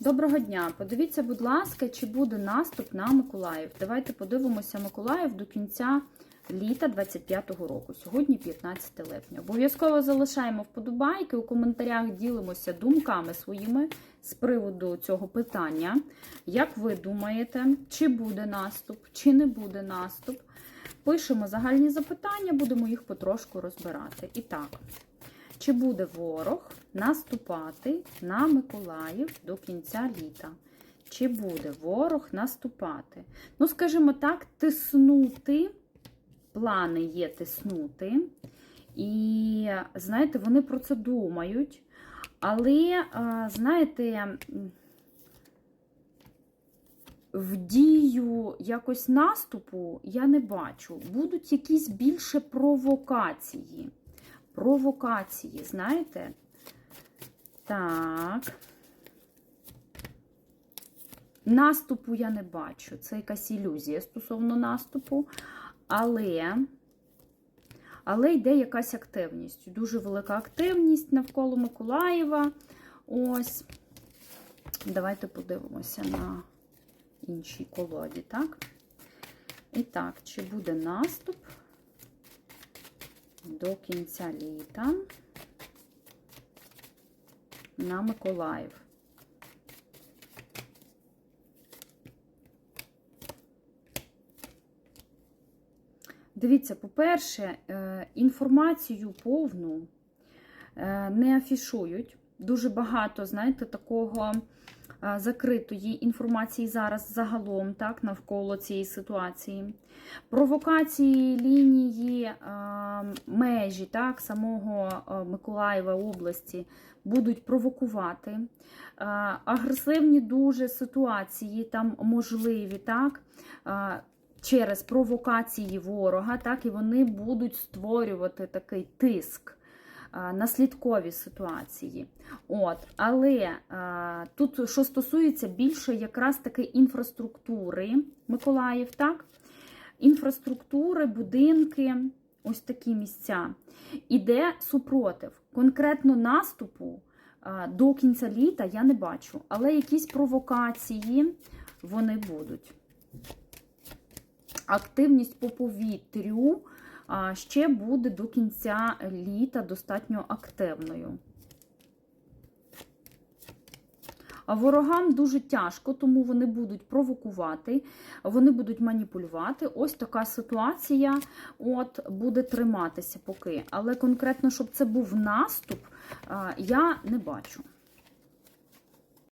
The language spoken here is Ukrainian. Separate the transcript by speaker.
Speaker 1: Доброго дня! Подивіться, будь ласка, чи буде наступ на Миколаїв. Давайте подивимося Миколаїв до кінця літа 25-го року. Сьогодні 15 липня. Обов'язково залишаємо вподобайки. У коментарях ділимося думками своїми з приводу цього питання. Як ви думаєте, чи буде наступ, чи не буде наступ? Пишемо загальні запитання, будемо їх потрошку розбирати. І так. Чи буде ворог наступати на Миколаїв до кінця літа? Чи буде ворог наступати? Ну, скажімо так, тиснути, плани є тиснути. І, знаєте, вони про це думають. Але, знаєте, в дію якось наступу я не бачу. Будуть якісь більше провокації провокації, знаєте? Так. Наступу я не бачу. Це якась ілюзія стосовно наступу. Але, але йде якась активність. Дуже велика активність навколо Миколаєва. Ось. Давайте подивимося на іншій колоді, так? І так, чи буде наступ? До кінця літа на Миколаїв. Дивіться, по-перше, е, інформацію повну е, не афішують. Дуже багато, знаєте, такого е, закритої інформації зараз загалом, так, навколо цієї ситуації. Провокації лінії межі так, самого Миколаєва області будуть провокувати. Агресивні дуже ситуації там можливі, так, через провокації ворога, так, і вони будуть створювати такий тиск. Наслідкові ситуації. От, Але тут, що стосується більше якраз таки інфраструктури Миколаїв, так? інфраструктури, будинки, ось такі місця. Іде супротив. Конкретно наступу до кінця літа я не бачу, але якісь провокації вони будуть. Активність по повітрю ще буде до кінця літа достатньо активною. А ворогам дуже тяжко, тому вони будуть провокувати, вони будуть маніпулювати. Ось така ситуація от, буде триматися поки. Але конкретно, щоб це був наступ, я не бачу.